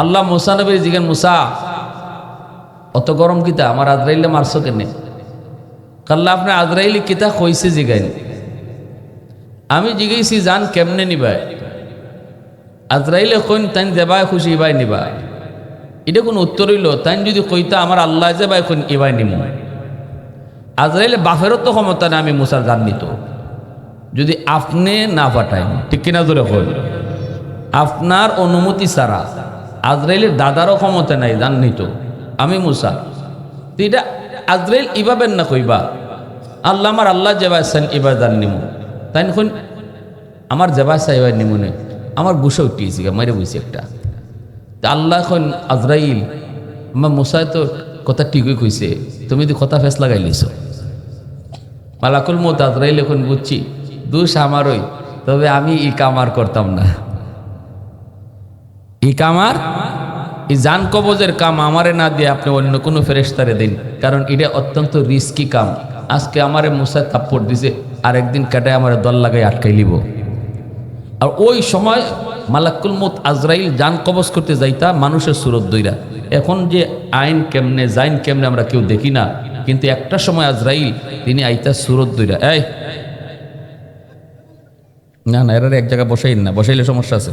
আল্লাহ মুসা নবীর জিগান, মুসা, অত গরম কিতা? আমার আজরাইলে মারছো কেনে? কাল্লা আপনার আজরাইলি কিতা কইছে জিগাইন? আমি জিগাইছি, জান কেমনে নিবাই? আজরাইলে কইন তাই দেবাই খুশি, ইবাই নিবা। এটা কোনো উত্তর হইল? তাই যদি কইতা আমার আল্লাহ যে বাই কোন ইবাই নিমু। আজরাইলে বাফেরও তো ক্ষমতা না আমি মুসার জান নিত। যদি আপনি না পাঠাই ঠিক কিনা ধরে কই আপনার অনুমতি ছাড়া। আজরাইলের দাদারও ক্ষমতা নাই জান নিত আমি মুসা। তো এটা আজরাইল ইবাবেন না কইবা? আল্লাহ আমার আল্লাহ জেবাই সান ইবার জান নিমু। তাই কোন আমার জেবাই সাইবার নিমুনে আমার গুসা উঠিয়েছি মাইরে বুঝছি একটা। তা আল্লাহ এখন আজরাইল, আমার মুসাই তো কথা ঠিকই কইছে। তুমি তো কথা ফেস লাগাই লিছ মালাকুল মত আজরাইল এখন বুঝছি, দোষ আমারই। তবে আমি ই কামার করতাম না। ই কামার এই জান কবজের কাম আমারে না দিয়ে আপনি অন্য কোনো ফেরেস্তারে দিন। কারণ এটা অত্যন্ত রিস্কি কাম। আজকে আমারে মুসাই থাপ্পড় দিছে আর একদিন কাটায় আমার দল লাগাই আটকাই লিব। আর ওই সময় মালাকুল মত আজরাইল জান কবজ করতে যাইতা মানুষের সুরত দইরা। এখন যে আইন কেমনে, জাইন কেমনে আমরা কেউ দেখি না। কিন্তু একটা সময় আজরাইল, তিনি আইতা সুরত দইরা। এই! না না এরা এক জায়গায় বসাই না, বসাইলে সমস্যা আছে।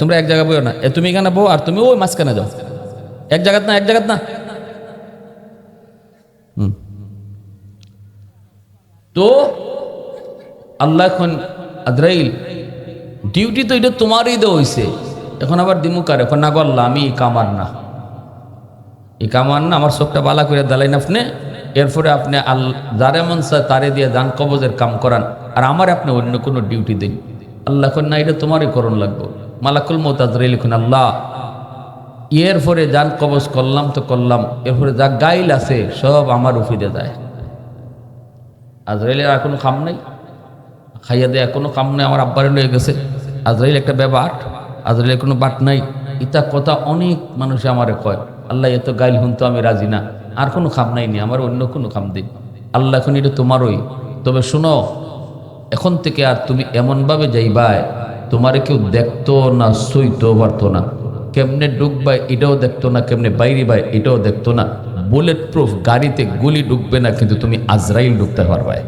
তোমরা এক জায়গায় বইও না। তুমি এখানে বো আর তুমি ওই মাঝখানে যাও। এক জায়গাত না, এক জায়গাত না। তো আল্লাহ এখন আদ্রাইল ডিউটি তো এটা তোমারই দেওয়া হয়েছে এখন আবার দিমুকার এখন না গল্লা আমি কামার না। এই কামার না, আমার চোখটা বালা করে দালাইন আপনি। এরপরে আপনি আল, যারে মন তারে দিয়ে দান কবজের কাম করান। আর আমার আপনি অন্য কোনো ডিউটি দিন। আল্লাহ এখন না, এটা তোমারই করণ লাগবো। মালাকুল মত আজরাইল এখন আল্লাহ, এরপরে যান কবজ করলাম তো করলাম, এরপরে যা গাইল আছে সব আমার উফিদে যায়। আজরাইলের আর কোনো কাম নাই। খাইয়া দেয়া কোনো কাম নাই, আমার আব্বারে লয়ে গেছে। আজরাইল একটা ব্যাপার, আজরাইলের কোনো বাট নাই। ইতা কথা অনেক মানুষ আমারে কয়, আল্লাহ, এত গাইল হুন তো আমি রাজি না, আর কোনো খাম নাই নি, আমার অন্য কোনো খাম দিন আল্লাহ এখন এটা তোমারই। তবে শুনো, এখন থেকে আর তুমি এমনভাবে যাইবাই তোমারে কেউ দেখতো না সইতো পারতো না। কেমনে ঢুকবাই এটাও দেখতো না, কেমনে বাইরে বাই এটাও দেখতো না। বুলেট প্রুফ গাড়িতে গুলি ঢুকবে না, কিন্তু তুমি আজরাইল ঢুকতে পারবাই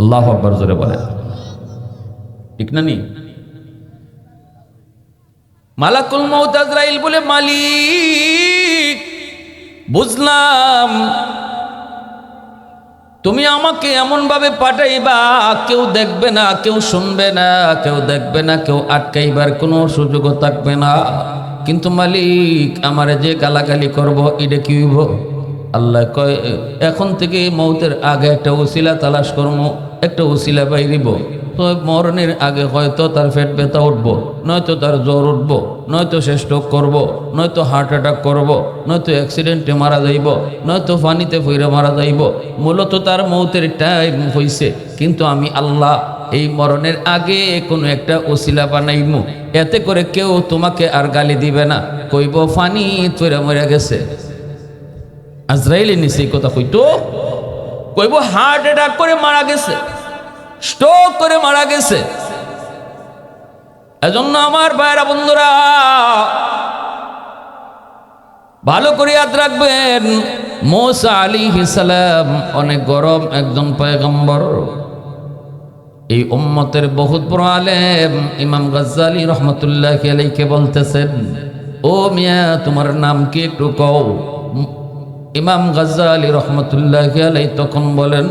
আল্লাহ আকবর জোরে বলে ঠিক না নি? মালাকুল মৌত আজরাইল বলে, মালিক, বুঝলাম তুমি আমাকে এমনভাবে পাঠাইবা, কেউ দেখবে না, কেউ শুনবে না, কেউ দেখবে না, কেউ আটকাইবার কোনো সুযোগও থাকবে না। কিন্তু মালিক, আমারে যে গালাগালি করব, এটা কি হইব? আল্লাহ কয়, এখন থেকে মৌতের আগে একটা ওসিলা তালাশ করব একটা ওসিলা বাইরিব তো মরণের আগে হয়তো তার পেট ব্যথা উঠবো, নয়তো তার জ্বর উঠবো, নয়তো সে স্ট্রোক করব, নয়তো হার্ট অ্যাটাক করব, নয়তো অ্যাক্সিডেন্টে মারা যাইব, নয়তো পানিতে ফইরে মারা যাইব। মূলত তার মৌতের টাইম হইছে। কিন্তু আমি আল্লাহ, এই মরণের আগে কোনো একটা ওসিলা বানাইমু। এতে করে কেউ তোমাকে আর গালি দিবে না। কইব ফানি তৈরা মরে গেছে। আজরাইলের নিচে কথা কইতো। কইব হার্ট অ্যাটাক করে মারা গেছে। স্ট্রোক করে মারা গেছে। এজন্য আমার ভাইরা বন্ধুরা, ভালো করে ইয়াদ রাখবেন। মোসা আলী সালাম অনেক গরম একজন পয়গম্বর। এই উম্মতের বহুত বড় আলেম ইমাম গজ্জালি রহমতুল্লাহ আলাইকে বলতেছেন, ও মিয়া, তোমার নাম কি একটু কও? ইমাম গজ্জালি রহমতুল্লাহ আলাই তখন বলেন,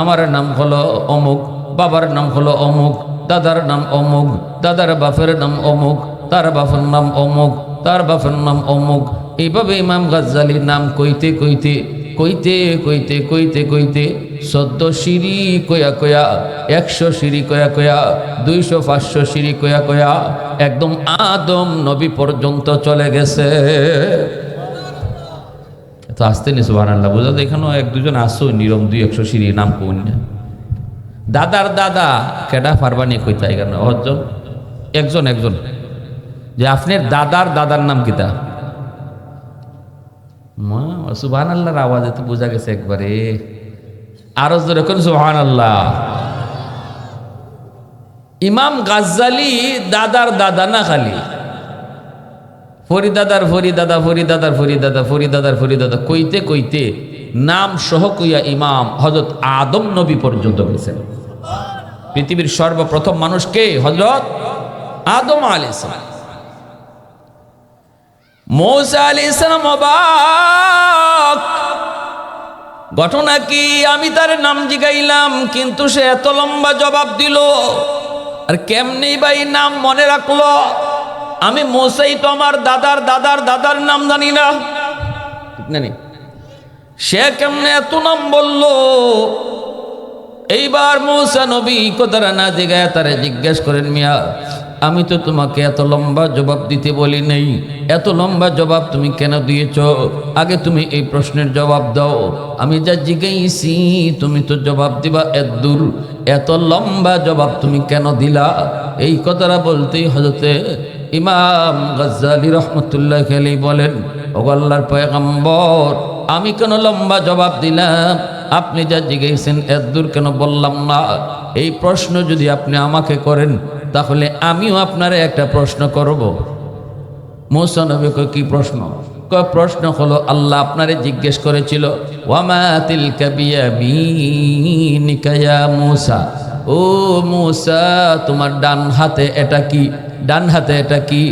আমার নাম হলো অমুক বাবার নাম হলো অমুক, দাদার নাম অমুক, দাদার বাপের নাম অমুক, তার বাপের নাম অমুক, তার বাপের নাম অমুক। এইভাবে ইমাম গাজ্জালি নাম কইতে কইতে কইতে কইতে কইতে কইতে চোদ্দ সিঁড়ি কয়া কয়া, একশো সিঁড়ি কয়া কয়া, দুইশো, পাঁচশো সিঁড়ি কয়া কয়া একদম আদম নবী পর্যন্ত চলে গেছে। তো আসতে নি সুবাহ আল্লাহ বোঝা যায় এখানেও এক দুজন আসো, নিরম দুই একশো সিঁড়ি নাম কোন দাদার দাদা কেডা ফারবানি কইতা এখানে? অজন একজন একজন যে আপনার দাদার দাদার নাম কিতা? সুবাহান আল্লাহর আওয়াজে তো বোঝা গেছে একবারে। আরও জোরে কোন সুবাহান আল্লাহ ইমাম গাজ্জালি দাদার দাদা না খালি? ফরিদাদার ফরিদাদা ফরিদাদার ফরিদাদা ফরিদাদার ফরিদাদা, কইতে কইতে নাম সহ কইয়া ইমাম হজরত আদম নবী পর্যন্ত গেছেন। পৃথিবীর সর্বপ্রথম মানুষ কে? হজরত আদম আলী মৌসা আলী ইসলাম ঘটনা কি? আমি তার নাম জিগাইলাম, কিন্তু সে এত লম্বা জবাব দিল। আর কেমনি ভাই নাম মনে রাখল? আমি মোসাই তো আমার দাদার দাদার দাদার নাম জানি নি? সে কেমনে এত নাম বলল? এইবার মৌসা নবী কোথারা না জিগায় তারা জিজ্ঞেস করেন, মিয়া, আমি তো তোমাকে এত লম্বা জবাব দিতে বলি নেই। এত লম্বা জবাব তুমি কেন দিয়েছ? আগে তুমি এই প্রশ্নের জবাব দাও। আমি যা জিজ্ঞেসি তুমি তো জবাব দিবা এত দূর এত লম্বা জবাব তুমি কেন দিলা? এই কথাটা বলতেই হজরতে ইমাম গজ্জালি রহমতুল্লাহ খেলি বলেন ওগল্লার পয়গম্বর আমি কেন লম্বা জবাব দিলাম। আপনি যা জিজ্ঞেসেন এত দূর কেন বললাম না। এই প্রশ্ন যদি আপনি আমাকে করেন, তাহলে আমিও আপনারে একটা প্রশ্ন করব। মৌসানবী কি প্রশ্ন? প্রশ্ন হলো, আল্লাহ আপনারে জিজ্ঞেস করেছিল, ওয়ামা তিলকা বিয়ামিনিকা ইয়া মূসা? ও মূসা, তোমার ডান হাতে এটা কি? ডান হাতে এটা কি?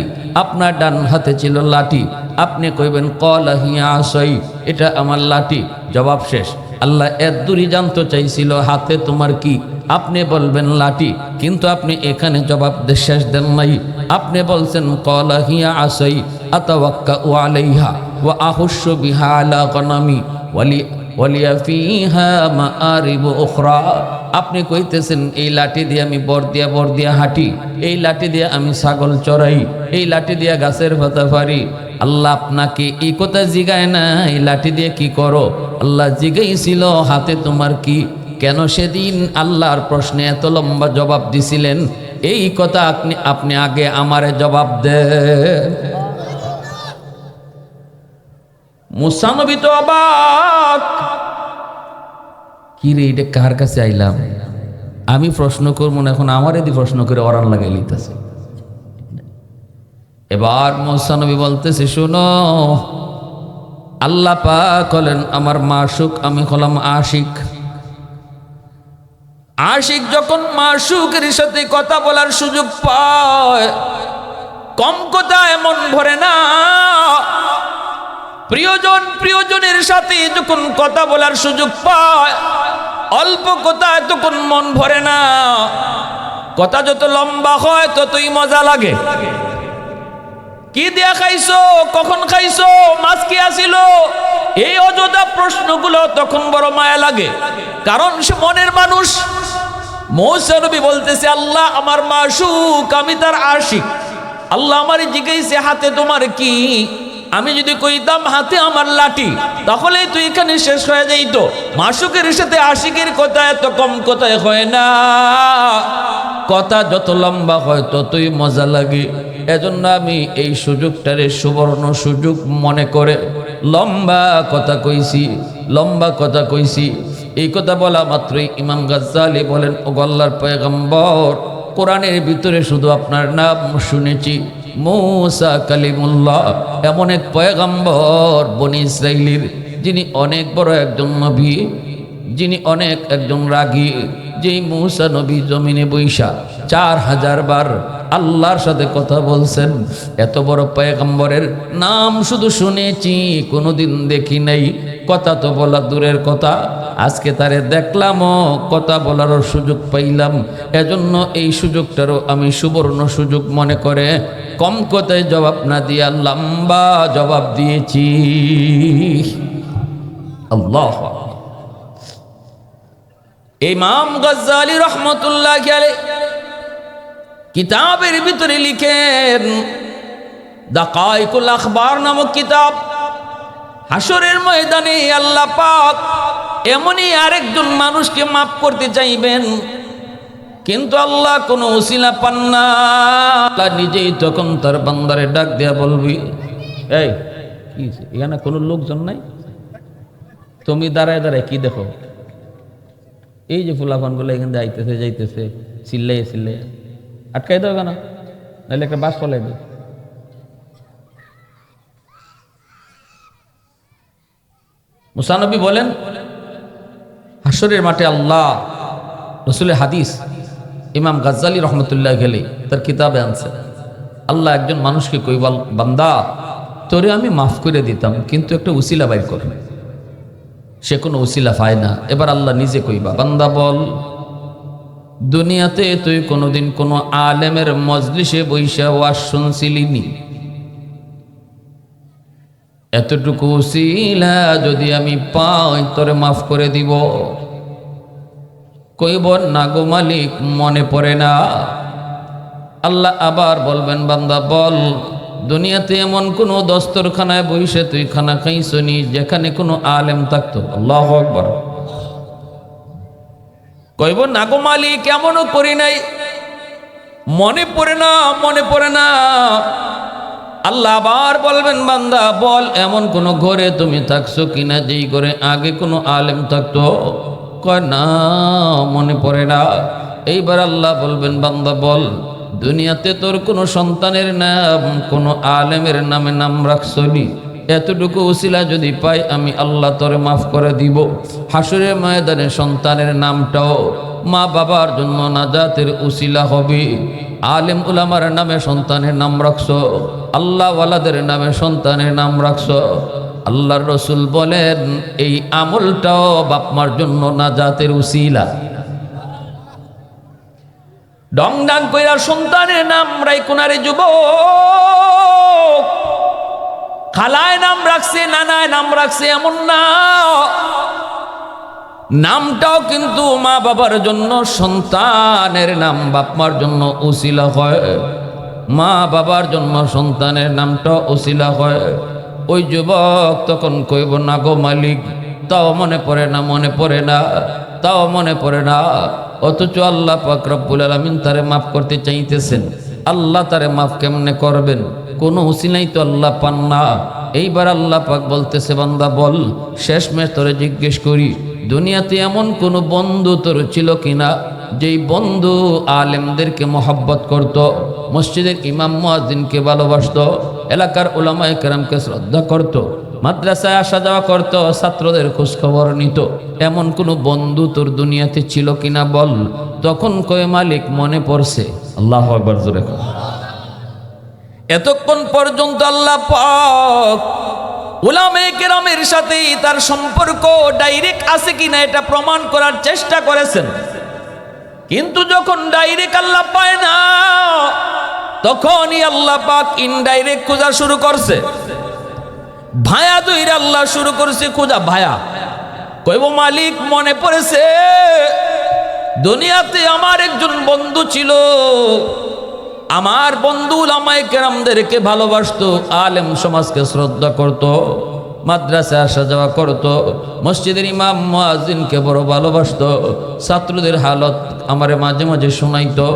আপনার ডান হাতে ছিল লাঠি। আপনি কইবেন, কল হিয়া আসই এটা আমার লাঠি। জবাব শেষ। আল্লাহ এত দূরই জানতে চাইছিল, হাতে তোমার কি? আপনি বলবেন, লাঠি। কিন্তু আপনি এখানে জবাব শেষ দেন নাই। আপনি বলছেন, কলা হিয়া আসই আতাওয়াক্কা ও আলাইহা ও আহুস্য বিহা আলা গনামি, ওয়ালি ওয়ালিয়া ফিহা মাআরিব উখরা। আপনি কইতেছেন, এই লাঠি দিয়ে আমি বর দিয়া বর দিয়া হাঁটি। এই লাঠি দিয়ে আমি ছাগল চড়াই। এই লাঠি দিয়ে গাছের পাতা ফারি। আল্লাহ আপনাকে এই কথা জিগায় না, এই লাঠি দিয়ে কি করো? আল্লাহ জিগাইছিল, হাতে তোমার কি? কেন সেদিন আল্লাহর প্রশ্নে এত লম্বা জবাব দিছিলেন? এই কথা আপনি আপনি আগে আমারে জবাব দেন। মুসানবী তো অবাক। কি রে এটা কার কাছে আইলাম? আমি প্রশ্ন করব না, এখন আমার এদি প্রশ্ন করে অরান লাগাই লিতেছে এবার মুসানবী বলতেছে, শুনো, আল্লাহ পাক হলেন আমার মাসুক আমি হলাম আশিক। আশিক যখন মাসুকের সাথে কথা বলার সুযোগ পায়, কম কথা এমন ভরে না। প্রিয়জন প্রিয়জনের সাথে যখন কথা বলার সুযোগ পায়, অল্প কথা তখন মন ভরে না। কথা যত লম্বা হয়, ততই মজা লাগে। কি দিয়া খাইছো, কখন খাইছো, মাছ কি আসিল এই অযথা প্রশ্নগুলো তখন বড় মায়া লাগে। কারণ সে মনের মানুষ। মৌসনবী বলতেছে, আল্লাহ আমার মাসুক, আমি তার আশিক। আল্লাহ আমার জিজ্ঞেসে, হাতে তোমার কি আমি যদি কইতাম হাতে আমার লাঠি তাহলে তুই এখানে শেষ হয়ে যাইতো। মাসুকের সাথে আশিকের কথা এত কম কথায় হয় না। কথা যত লম্বা হয় ততই মজা লাগে। এজন্য আমি এই সুযোগটারে সুবর্ণ সুযোগ মনে করে লম্বা কথা কইছি, লম্বা কথা কইছি। এই কথা বলা মাত্রই ইমাম গাজ্জালি বলেন ও গল্লার পয়গম্বর, কোরআনের ভিতরে শুধু আপনার নাম শুনেছি মৌসা কালিমুল্লাহ, এমন এক পয়গাম্বর বনি ইসরাইলির, যিনি অনেক বড় একজন নবী, যিনি অনেক একজন রাগী। যেই মৌসা নবী জমিনে বৈশা চার হাজার বার আল্লাহর সাথে কথা বলছেন, এত বড় পয়গম্বরের নাম শুধু শুনেছি, কোনোদিন দেখি নাই। কথা তো বলা দূরের কথা, আজকে তারে দেখলামও, কথা বলারও সুযোগ পাইলাম। এজন্য এই সুযোগটারও আমি সুবর্ণ সুযোগ মনে করে কম কথায় জবাব না দিয়া লম্বা জবাব দিয়েছি। আল্লাহ ইমাম গজ্জালি রহমতুল্লাহ আলাই কিতাবের ভিতরে লিখেন দাকাইকুল আখবার নামক কিতাব হাসরের ময়দানে আল্লাহ পাক এমনই আরেকজন মানুষকে মাফ করতে চাইবেন, কিন্তু আল্লাহ কোনো উসিলা পান না। নিজেই তখন তার বান্দারে ডাক দেয়া বলবি, এই, কি এখানে কোনো লোকজন নাই? তুমি দাঁড়ায় দাঁড়ায় কি দেখো? এই যে ফুলাফানগুলো এখান দিয়ে আইতেছে, যাইতেছে চিল্লাইয়ে চিল্লাইয়ে আটকাই দেবে কেন? নাহলে একটা বাস চলাই দেবে মুসানবী বলেন হাসরের মাঠে আল্লাহ, রসুলের হাদিস, ইমাম গাজ্জালি রহমতুল্লাহ গেলে তার কিতাবে আনছে। আল্লাহ একজন মানুষকে কইবাল, বান্দা, তোরে আমি মাফ করে দিতাম, কিন্তু একটা উসিলা বাইর করবে সে কোনো উসিলা পায় না। এবার আল্লাহ নিজে কইবা বান্দা বল, দুনিয়াতে তুই কোনোদিন কোনো আলেমের মজলিসে বৈশা ওয়াজ শুনছিলিনি এতটুকু উসিলা যদি আমি পাই, তোরে মাফ করে দিব। কইব, না গো মালিক, মনে পড়ে না। আল্লাহ আবার বলবেন, বান্দা, বল দুনিয়াতে এমন কোনো দস্তরখানায় বসে তুই খানা খাইছনি, যেখানে কোনো আলেম থাকতো। আল্লাহ আকবর। কইব, না গো মালিক, এমনও করি নাই। মনে পড়ে না, মনে পড়ে না। আল্লাহ আবার বলবেন, বান্দা, বল, এমন কোন ঘরে তুমি থাকছো কিনা, যেই ঘরে আগে কোনো আলেম থাকতো? কয়, না, মনে পড়ে না। এইবার আল্লাহ বলবেন, বান্দা, বল দুনিয়াতে তোর কোনো সন্তানের নাম, কোনো আলেমের নামে নাম রাখছনি এতটুকু উসিলা যদি পাই, আমি আল্লাহ তোরে মাফ করে দিব। হাসুরের ময়দানে সন্তানের নামটাও মা বাবার জন্য নাজাতের উসিলা হবে। আলেম উলামার নামে সন্তানের নাম রাখছ আল্লাহ ওয়ালাদের নামে সন্তানের নাম রাখছ। আল্লাহর রসুল বলেন, এই আমলটাও বাপমার জন্য নাজাতের উসিলা। ডং ডাং কইরা সন্তানের নাম রাই রাইকুনারে যুব খালায় নাম রাখছে, নানায় নাম রাখছে, এমন না। নামটাও কিন্তু মা বাবার জন্য, সন্তানের নাম বাপমার জন্য উসিলা হয়। মা বাবার জন্য সন্তানের নামটা উসিলা হয়। ওই যুবক তখন কইব, না গো মালিক, তাও মনে পড়ে না, মনে পড়ে না। তাও মনে পড়ে না। অথচ আল্লাহ পাক রব্বুল আলমিন তারে মাফ করতে চাইতেছেন। আল্লাহ তারে মাফ কেমনে করবেন? কোনো উসিলাই তো আল্লাহ পান না। এইবার আল্লাহ পাক বলতেছে, বান্দা, বল শেষ মেশ তোরে জিজ্ঞেস করি, দুনিয়াতে এমন কোনো বন্ধু তোর ছিল কিনা, যেই বন্ধু আলেমদেরকে মহব্বত করত, মসজিদের ইমাম মুয়াজ্জিনকে ভালোবাসত, এলাকার ওলামায় কেরামকে শ্রদ্ধা করত? মাদ্রাসায় আসা যাওয়া করত, ছাত্রদের খোঁজখবর নিত। এমন কোনো বন্ধু তোর দুনিয়াতে ছিল কিনা বল? তখন কয়ে, মালিক, মনে পড়ছে। আল্লাহ একবার জোরে এতক্ষণ পর্যন্ত আল্লাহ পাক উলামে কেরামের সাথে তার সম্পর্ক ডাইরেক্ট আছে কিনা এটা প্রমাণ করার চেষ্টা করেছেন। কিন্তু যখন ডাইরেক্ট আল্লাহ পায় না, তখনই আল্লাহ পাক ইনডাইরেক্ট খোঁজা শুরু করছে। ভায়া দইরে আল্লাহ শুরু করেছে খোঁজা ভায়া। কইব, মালিক, মনে পড়েছে, দুনিয়াতে আমার একজন বন্ধু ছিল। আমার বন্ধু লামায় কেরামদেরকে ভালোবাসতো, আলেম সমাজকে শ্রদ্ধা করত মাদ্রাসায় আসা যাওয়া করত, মসজিদের ইমাম, মুয়াজ্জিনকে বড় ভালোবাসতো, ছাত্রদের হালত আমারে মাঝে মাঝে শোনাইতো।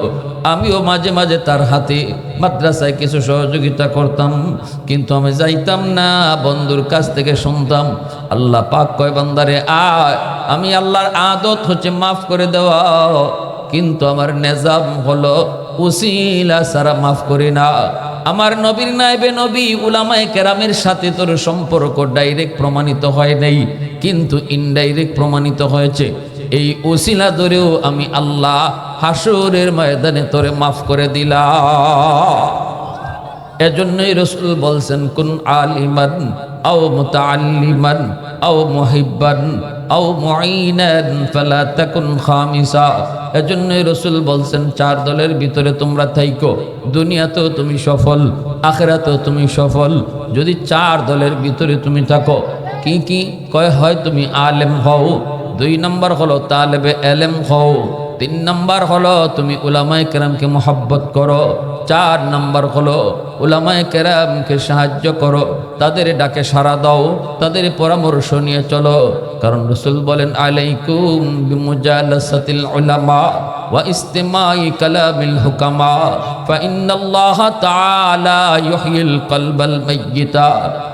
আমিও মাঝে মাঝে তার হাতে মাদ্রাসায় কিছু সহযোগিতা করতাম, কিন্তু আমি যাইতাম না, বন্ধুর কাছ থেকে শুনতাম, আল্লাহ পাক কয়, বান্দারে, আয়, আমি আল্লাহর আদত হচ্ছে মাফ করে দেওয়া, কিন্তু আমার নেজাম হলো উসিলা সারা মাফ করি না। আমার নবীর নাইবে নবী, উলামায়ে কেরামের সাথে তোর সম্পর্ক ডাইরেক্ট প্রমাণিত হয় নাই, কিন্তু ইনডাইরেক্ট প্রমাণিত হয়েছে। এই উসিলা ধরেও আমি আল্লাহ হাসুরের ময়দানে তোরে মাফ করে দিলাম। এজন্যই রসুল বলছেন, কোন আলিমান আও মুতাআল্লিমান আও মুহিব্বান আও মুঈনান ফালা তাকুন খামিসা। এজন্যই রসুল বলছেন, চার দলের ভিতরে তোমরা থাইকো, দুনিয়াতেও তুমি সফল, আখেরাতেও তুমি সফল। যদি চার দলের ভিতরে তুমি থাকো, কি কি কয় হয় তুমি আলেম হও দুই নম্বর হলো তালেবে এলেম হও। তিন নম্বর হলো তুমি উলামায়ে কেরামকে মহব্বত করো। চার নম্বর হলো উলামায়ে কেরামকে সাহায্য করো। তাদের ডাকে সাড়া দাও, তাদের পরামর্শ নিয়ে চলো। কারণ রসুল বলেন, আলাইকুম ওয়া ইস্তিমাই কালামিল হুকামা। فإن الله تعالى يحيي القلب الميت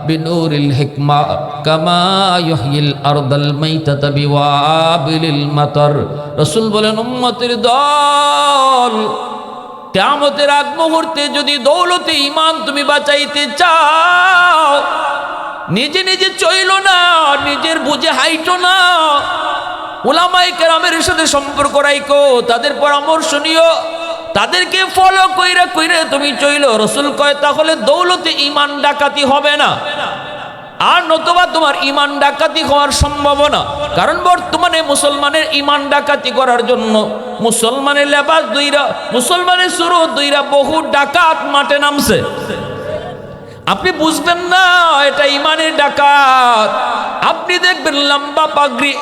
بنور الحكمة كما يحيي الأرض الميتة بوابل المطر রসুল বলেন উম্মতের দল কেয়ামতের আগ মুহূর্তে যদি দৌলতে ইমান তুমি বাঁচাইতে চাও নিজে নিজে চইল না নিজের বুঝে হাইটো না ওলামাই কেরামের সাথে সম্পর্ক রাইকো তাদের পরামর্শ নিও তাদেরকে ফলো কইরা কইরা তুমি চইল। রসুল কয়, তাহলে দৌলতে ইমান ডাকাতি হবে না। আর নতুবা তোমার ইমান ডাকাতি হওয়ার সম্ভাবনা। কারণ বর্তমানে মুসলমানের ইমান ডাকাতি করার জন্য মুসলমানের লেবাস দুইরা, মুসলমানের শুরু দুইরা বহু ডাকাত মাঠে নামছে। আপনি বুঝবেন না, এটা ইমানের ডাকাত। আপনি দেখবেন লম্বা পাগড়ি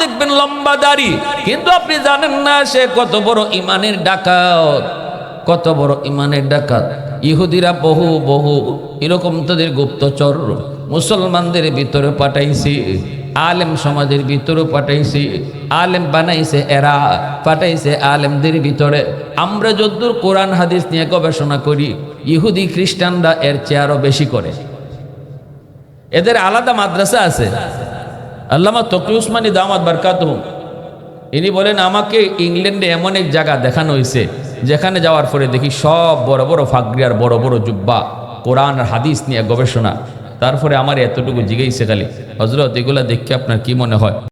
দেখবেন লম্বা দাড়ি। কিন্তু আপনি জানেন না, সে কত বড় ইমানের ডাকাত, কত বড় ইমানের ডাকাত। ইহুদিরা বহু বহু, এরকম তাদের গুপ্তচর মুসলমানদের ভিতরে পাঠাইছি, আলেম সমাজের ভিতরে পাঠাইছি, আলেম বানাইছে এরা, পাঠাইছে আলেমদের ভিতরে। আমরা যদ্দূর কোরআন, হাদিস নিয়ে গবেষণা করি, ইহুদি খ্রিস্টানরা এর চেয়ে আরও বেশি করে। এদের আলাদা মাদ্রাসা আছে। আল্লামা তকি উসমানী দামাত বারকাত ইনি বলেন, আমাকে ইংল্যান্ডে এমন এক জায়গা দেখানো হয়েছে, যেখানে যাওয়ার পরে দেখি সব বড় বড় ফাগরিয়ার বড় বড় জুব্বা, কোরআন আর হাদিস নিয়ে গবেষণা। তারপরে আমার এতটুকু জিগেইছে খালি। হজরত এগুলা দেখে আপনার কি মনে হয়?